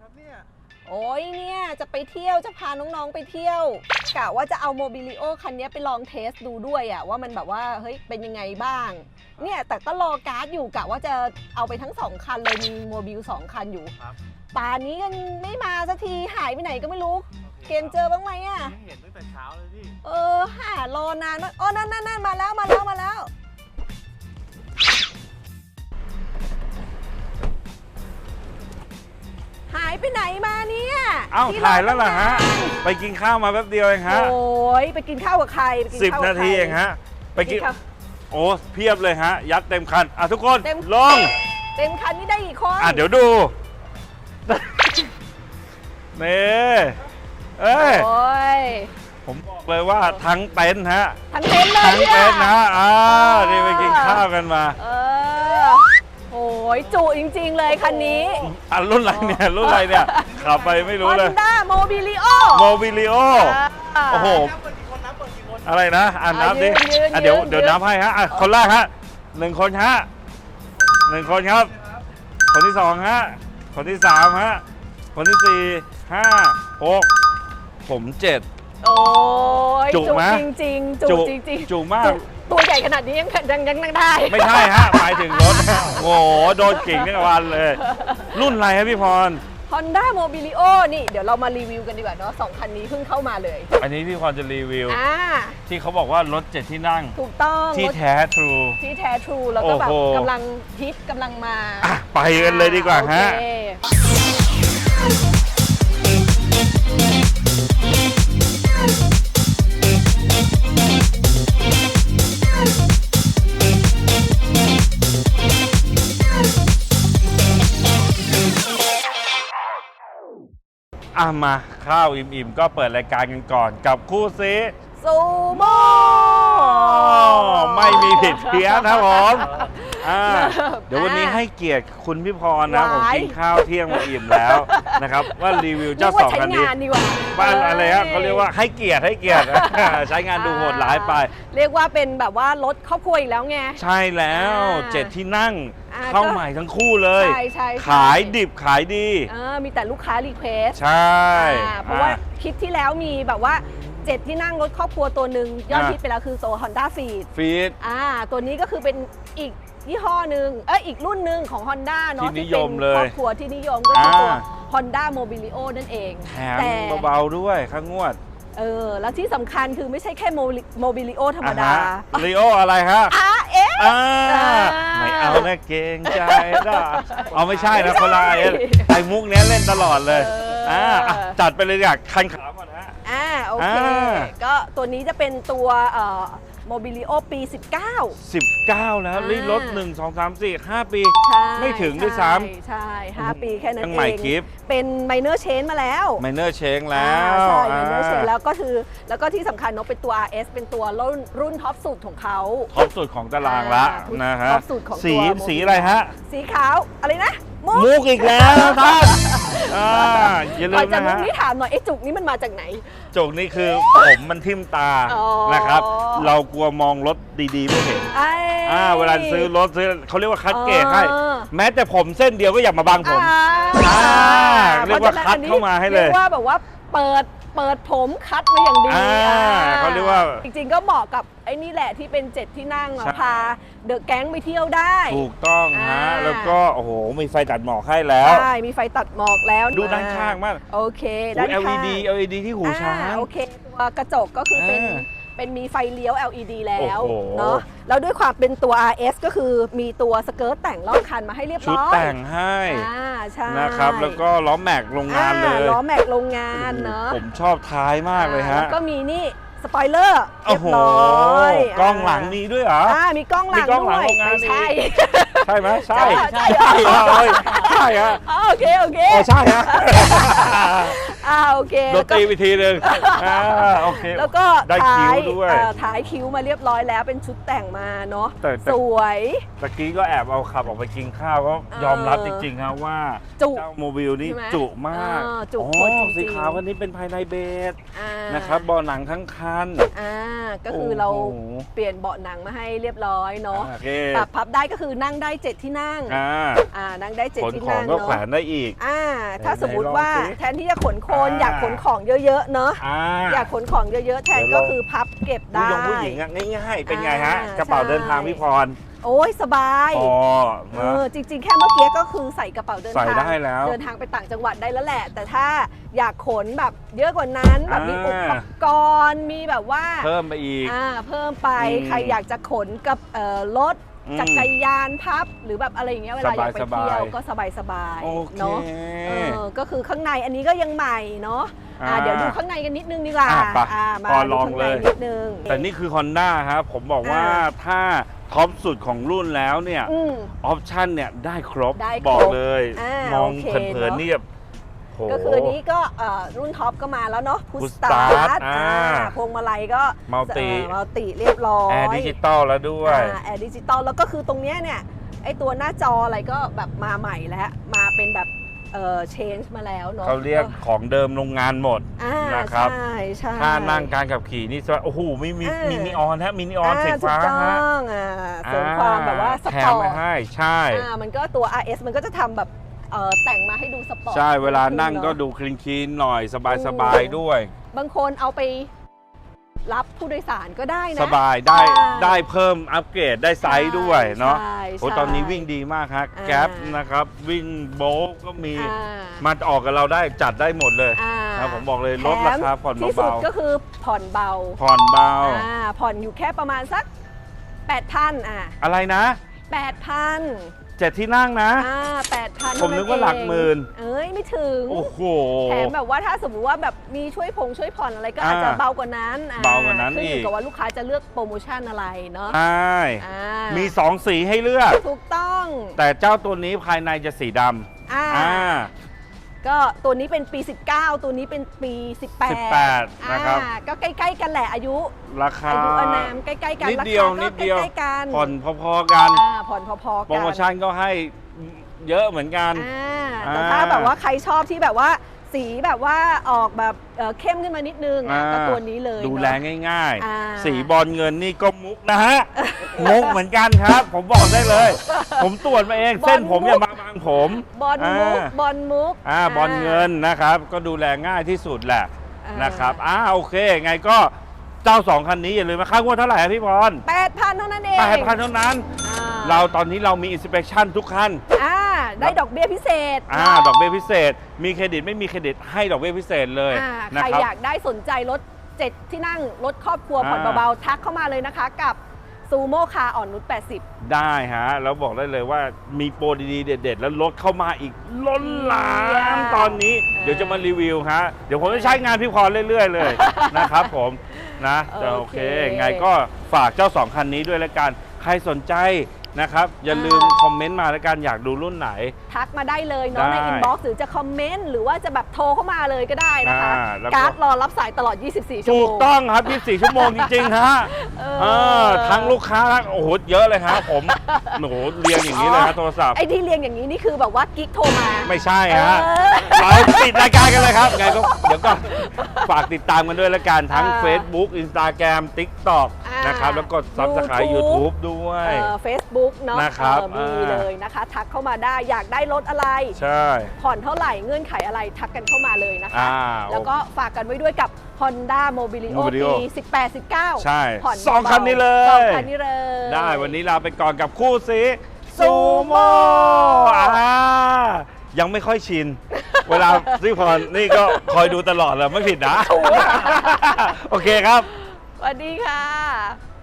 ครับเนี่ย โอ้ยเนี่ย จะไปเที่ยวจะพาน้องๆไปเที่ยวกะว่าจะเอาโมบิลิโอคันนี้ไปลองเทสดูด้วยอะว่ามันแบบว่าเฮ้ยเป็นยังไงบ้าง เนี่ยแต่ก็รอการ์ดอยู่กะว่าจะเอาไปทั้งสองคันเลยมีโมบิลสองคันอยู่ครับ ป่านนี้ยังไม่มาสักทีหายไปไหนก็ไม่รู้ เกมเจอบ้างไหมอะ ไม่เห็นตั้งแต่เช้าเลยพี่ เออหารอนานมากอ๋อนั่นนั่นนั่นมาแล้วมาแล้วมาแล้ว หายไปไหนมาเนี่ยเอ้าที่ถ่ายแล้วเหรอฮะรอนานไปกินข้าวมาแป๊บเดียวเองฮะโอ้ยไปกินข้าวกับใครไปกิสิบข้วกับนาทีใคร เองฮะไปกินข้าว โอ้เพียบเลยฮะ ยัดเต็มคัน อะทุกคนเต็มลง เต็มคันนี่ได้กี่คนอะเดี๋ยวดูนี่เอ้ย โอ้ยผมบอกเลยว่าทั้งเต็นท์ฮะ ทั้งเต็มเลยทั้งเนี่ยเต็นท์นะอ่านี่ไปกินข้าวกันมา เออโอ้ ยจุจริง ๆ เลยคันนี้ อะรุ่นอะไรเนี่ยรุ่นอะไรเนี่ยขับไปไม่รู้เลย Honda Mobilio โมบิลิโอโอ้โหนับเปิดกี่คนนับเปิดกี่คนอะไรนะ อ่านนับดิอะยืนยืนอะเดี๋ยวยืน เดี๋ยวนับให้ฮะอะคนแรกฮะหนึ่งคนฮะหนึ่งคนครับ คนที่สองฮะ คนที่สามฮะ คนที่สี่ห้าหกผมเจ็ด โอ้ยจุไหม จริงๆจุจริงๆ จุมากจุ ตัวใหญ่ขนาดนี้ยังยังยังนั่งได้ ไม่ใช่ฮะหมายถึงรถฮะโอ้โหโดนกิ่งทั้งวันเลย รุ่นอะไรครับพี่พร Honda Mobilio นี่เดี๋ยวเรามารีวิวกันดีกว่าเนาะสองคันนี้เพิ่งเข้ามาเลยอันนี้พี่พรจะรีวิว อ่าที่เขาบอกว่ารถเจ็ดที่นั่ง ถูกต้องที่รถแท้ทรู ที่แท้ทรูแล้วก็แบบโอ้โห กำลังฮิตกำลังมาอะไปกันเลยดีกว่าฮะ โอเค อะมาข้าวอิ่มๆ ก็เปิดรายการกันก่อน กับคู่ซี ซูโม่ไม่มีผิดเพี้ยนครับผมอ่าอะเดี๋ยววันนี้ให้เกียรติคุณพี่พรนะหวายผมกินข้าวเที่ยงมาอิ่มแล้วนะครับ ว่ารีวิวเจ้าเรียกสว่าองใช้คันนี้งานดีกว่าบ้านอะไรฮะเขาเรียกว่าให้เกียรติให้เกียรติใช้งานดูโหดร้ายไป เรียกว่าเป็นแบบว่ารถครอบครัวอีกแล้วไงใช่แล้วอ่าเจ็ดที่นั่งอ่าเข้าก็ใหม่ทั้งคู่เลยใช่ใช่ใช่ขายดิบขายดีเออมีแต่ลูกค้ารีเควสใช่ เพราะว่าคลิปที่แล้วมีแบบว่า เจ็ดที่นั่งรถครอบครัวตัวหนึ่งยอดอ่าฮิตไปแล้วคือโซ Honda Feed ฟีดอ่าตัวนี้ก็คือเป็นอีกยี่ห้อหนึ่งเอ้ยอีกรุ่นหนึ่งของ Honda เนาะที่นิยมป็เลยครอบครัวที่นิยมก็คือตัวอ่า Honda Mobilio นั่นเองแถมแต่เบาๆด้วยข้างงวดเออแล้วที่สำคัญคือไม่ใช่แค่ Mobilio ธรรมดาลีโออะไรฮะอะเอ๊ะอ่าอ่าไม่เอานะเกรงใจนะเอาไม่ใช่นะไม่คนละใช่ไอ้ไอ้มุกเนี้ยเล่นตลอดเลยเอออ่่าอะจัดไปเลยอยากคันขาวก่อนฮะอ่า โอเค อ่า ก็ตัวนี้จะเป็นตัวเอ่อ Mobilio ปี 19 19 แล้วอ่า รีรถ 1 2 3 4 5 ปี ใช่ไม่ถึงด้วยซ้ ใช่ใช่ห้าปีแค่นั้นยังเอใหม่งกิฟต์เป็นไมเนอร์เชนมาแล้วไมเนอร์เชงแล้วอ่าใช่ไมเนอร์อ่าเชนแล้วก็คือ แล้วก็ที่สำคัญเนาะเป็นตัว RS เป็นตัวรุ่นรุ่นท็อปสุดของเขา ท็อปสุดของตารางละอ่านะฮะท็อปสุดของตัวสี Mobilio สีอะไรฮะ สีขาวอะไรนะ มุกมุกอีกแล้วท่านอ่าอย่าลืก่อนมจะนะมุกฮะนี่ถามหน่อยไอ้จุกนี้มันมาจากไหน จุกนี่คือผมมันทิ่มตาอ๋อ นะครับ เรากลัวมองรถดีๆไม่เห็นไอ้ อ่าเวลาซื้อรถซื้อเขาเรียกว่าคัดเกรดให้เออแม้แต่ผมเส้นเดียวก็อย่ามาบังผม อ่าอ่าเรียกว่าคัดเข้ามาให้เลย เรียกว่าแบบว่าเปิด เปิดผมคัดมาอย่างดีอ่าอ่เขาเรียกว่าจริงๆก็เหมาะกับไอ้นี่แหละที่เป็นเจ็ดที่นั่งอะใช่ พาเดอะแก๊งไปเที่ยวได้ ถูกต้องฮะ อ่า แล้วก็ โอ้โห มีไฟตัดหมอกให้แล้ว ใช่มีไฟตัดหมอกแล้วดูด้านข้างมากโอเคโอ้ด้านยข้าง LED LED ที่หูช้าง อ่โอเค ตัวกระจกก็คือเป็นอ่า เป็นมีไฟเลี้ยว LED แล้วโอ้โห เนาะแล้วด้วยความเป็นตัว RS ก็คือมีตัวสเกิร์ตแต่งรอบคันมาให้เรียบชุดร้อยแต่งให้อ่าใช่นะครับ แล้วก็ล้อแม็กโรงงานเลยอ่ล้อแม็กโรงงานเนาะผมชอบท้ายมากเลยฮะ แล้วก็มีนี่สปอยเลอร์เรีโอ้ยบโหร้อยกล้องหลังมีด้วยเหรอ อ่ามีกล้องหลังมีกล้องหลังด้วยโรงงาน ไม่ใช่อีกใช่ไหมใช่ใช่ ใช่เหรอเอ้ยใช่ฮะอ๋อโอเคโอเค โอ้ใช่ฮะ อ่อ่าโอเคดแล้วนก็ตรีวิธีหนึ่งอ่าโอเค แล้วก็ได้คิ้วด้วย เอ่อถ่ายคิ้วมาเรียบร้อยแล้วเป็นชุดแต่งมาเนาะแต่แต่ สวย ตะกี้ก็แอบเอาขับออกไปกินข้าวก็เออยอมรับจริงๆครับว่าจุเจ้าโมบิลนี่ใช่ไหมจุมากเออจุอ๋อขวดจริงๆ สีขาวคันนี้เป็นภายในเบสอ่านะครับเบาะหนังทั้งคัน อ่าก็คือเราโอ้โห เปลี่ยนเบาะหนังมาให้เรียบร้อยเนาะโอเคปรับพับได้ก็คือนั่งได้เจ็ดที่นั่งอ่าอ่านั่งได้เจ็ดขนที่ของนั่งก็เนาะแขวนได้อีก อ่าถ้าไหนสมมุติลองว่าสิ แทนที่จะขนโคนอ่าอยากขนของเยอะๆเนาะอ่า อยากขนของเยอะๆแทนเดี๋ยวก็ลอง คือพับเก็บผู้ได้ ยงผู้หญิงอะง่ายๆ เป็นไงฮะ อ่ากระเป๋าใช่เดินทางพี่พรโอ้ยสบายอ๋อเอนะ อจริง ๆ แค่เมื่อกี้ก็คือใส่กระเป๋าเดินใส่ทางได้แล้วเดินทางไปต่างจังหวัดได้แล้วแหละ แต่ถ้าอยากขนแบบเยอะกว่านั้นแบบมีอ่าอุปกรณ์มีแบบว่า เพิ่มไปอีก อ่าเพิ่มไปอืมใครอยากจะขนกับเอ่อรถอืม จักรยานพับหรือแบบอะไรอย่างเงี้ยเวลาอยากไปสบายๆเที่ยวก็สบายสบายโอเคเนาะเออก็คือข้างในอันนี้ก็ยังใหม่เนาะอ่าอ่าเดี๋ยวดูข้างในกันนิดนึงดีกว่าอะไปอ่ามาพอลดูองข้างเลในยนิดนึงแต่นี่คือ Honda ครับผมบอกว่าอ่าถ้าท็อปสุดของรุ่นแล้วเนี่ยอืมออปชันเนี่ยได้ครบได้ครบบอกเลยอ่ามองโอเคเผินเนอะๆเนี่ยโห ก็คืออันนี้ก็เอ่อรุ่นท็อปก็มาแล้วเนาะพุ Push สตา Start ร์ทอ่าพวงมาลัยก็ Multi มัลติเรียบร้อยแอร์ดิจิตอลแล้วด้วย แอร์ดิจิตอลแล้วก็คือตรงเนี้ยเนี่ยไอตัวหน้าจออะไรก็แบบมาใหม่แล้ว มาเป็นแบบเอ่อ change มาแล้วเนาะเขาเรียกของเดิมโรงงานหมด อ่านะครับ ใช่ใช่ ถ้านั่งการขับขี่นี่จะโอ้โหมีมีอ่ามีมินิออนฮะมินิออนไฟถูฟ้ากต้ฮะองอ่าเสริมความแบบว่าสแถปมอร์มาตให้ใช่ อ่ามันก็ตัว RS มันก็จะทำแบบ เอ่อแต่งมาให้ดูสปอร์ตใช่เวลานั่งก็เอะดูคลีนคีนหน่อยสบายอืมสบายด้วย บางคนเอาไปรับผู้โดยสารก็ได้นะ สบายได้ใช่ได้เพิ่มอัปเกรดได้ไซส์ด้วยเนาะใช่โอ้ใช่ตอนนี้วิ่งดีมากฮะอ่าแก๊ปนะครับ วิ่งโบลต์ก็มีอ่ามาออกกับเราได้จัดได้หมดเลยอ่าครับผมบอกเลยลดราคาผ่อนที่สุดเบาก็คือผ่อนเบาๆผ่อนเบาอ่าผ่อนอยู่แค่ประมาณสัก8,000อะอะไรนะ8,000 เจ็ดที่นั่งนะ อ่า8,000ผมนึกว่าหลักหมื่น เอ้ยไม่ถึง โอ้โห แถมแบบว่าถ้าสมมติว่าแบบมีช่วยพงช่วยผ่อนอะไรก็อาจจะอ่าเบากว่านั้นอ่เบากว่านั้นขึ้นอยู่อีกกับว่าลูกค้าจะเลือกโปรโมชั่นอะไรเนาะใช่อ่ามีสองสีให้เลือก ถูกต้องแต่เจ้าตัวนี้ภายในจะสีดอ่าำอ่า ก็ตัวนี้เป็นปี 19 ตัวนี้เป็นปี 18 18นะครับ อ่าก็ใกล้ๆกันแหละอายุ ราคาอายุอานามใกล้ๆกันนิดราเดียวคานิก็ดเดียวใกล้ๆกันผ่อนพอๆกัน อ่าผ่อนพอๆกันโปรโมชั่นก็ให้เยอะเหมือนกัน อ่าแต่อ่าถ้าแบบว่าใครชอบที่แบบว่า สีแบบว่าออกแบบเอ่อเข้มขึ้นมานิดนึงอะอ่าก็ตัวนี้เลยดูเนอะแลง่ายอ่าๆสีบอลเงินนี่ก็มุกนะฮะ มุกเหมือนกันครับ ผมบอกได้เลย ผมตรวจมาเองบอลเส้นผมมุกอย่ามาบางผมบอลมุกอ่าบอลมุกอ่าบอลเงินนะครับ ก็ดูแลง่ายที่สุดแหละอ่านะครับอ่าโอเคไงก็เจ้าสองคันนี้อย่าลืมมาค่างวดเท่าไหร่ครับพี่บอลแปดพันเท่านั้นเองแปดพันเท่านั้นอ่าเราตอนนี้เรามีอินสเปคชั่นทุกคันอ่า ได้ดอกเบี้ยพิเศษอ่าเนาะดอกเบี้ยพิเศษ มีเครดิตไม่มีเครดิตให้ดอกเบี้ยพิเศษเลยอ่านะใครครับอยากได้สนใจรถเจ็ดที่นั่งรถครอบครัวผ่อนอ่าเบาๆทักเข้ามาเลยนะคะกับซูโม่คาอ่อนนุช80 ได้ฮะ แล้วบอกได้เลยว่ามีโปรดีๆ เด็ด ๆ แล้วลดเข้ามาอีกล้นหลาเยี่ยมมตอนนี้เออเดี๋ยวจะมารีวิวฮะ เดี๋ยวผมจะใช้งานพี่พรเรื่อย ๆ เลยนะครับผมนะแต่โอเคไงก็ฝากเจ้าสองคันนี้ด้วยแล้วกัน ใครสนใจ นะครับ อย่าลืมคอมเมนต์มาแล้วกันอยากดูรุ่นไหน ทักมาได้เลยเนาะในได้อินบ็อกซ์หรือจะคอมเมนต์หรือว่าจะแบบโทรเข้ามาเลยก็ได้นะคะ อ่าแล้วก็ การ์ดรอรับสายตลอด 24 ชั่วถูโมกง ต้องครับ 24 ชั่วโมงจริงๆฮะเอเออทั้งลูกค้าโอ้โหเยอะเลยฮะผม โอ้โหเรียงอย่างนี้เลยฮะโทรศัพท์ ไอ้ที่เรียงอย่างนี้นี่คือแบบว่ากิ๊กโทรมา ไม่ใช่ฮะ เออเราปิดรายการกันเลยครับ ไงก็เดี๋ยวก็ฝากติดตามกันด้วยละกันทั้งอ่า Facebook Instagram TikTok อ่า นะครับแล้วก็ Subscribe YouTube YouTube ด้วย เฟซบุ๊กเนาะนะครับเออมีอ่าเลยนะคะ ทักเข้ามาได้อยากได้รถอะไร ใช่ ผ่อนเท่าไหร่เงื่อนไขอะไรทักกันเข้ามาเลยนะคะ อ่าแล้วก็ฝากกันไว้ด้วยกับ Honda Mobilio Mobilio ปี18 19ใช่ผ่อนสองเบาๆคันนี้เลย สองคันนี้เลย ได้วันนี้ลาไปก่อนกับคู่ซีซู Sumo โม่อ่ายังไม่ค่อยชิน เวลาซิพรนี่ก็คอยดูตลอดแหละไม่ผิดนะ โอเคครับส วัสดีค่ะ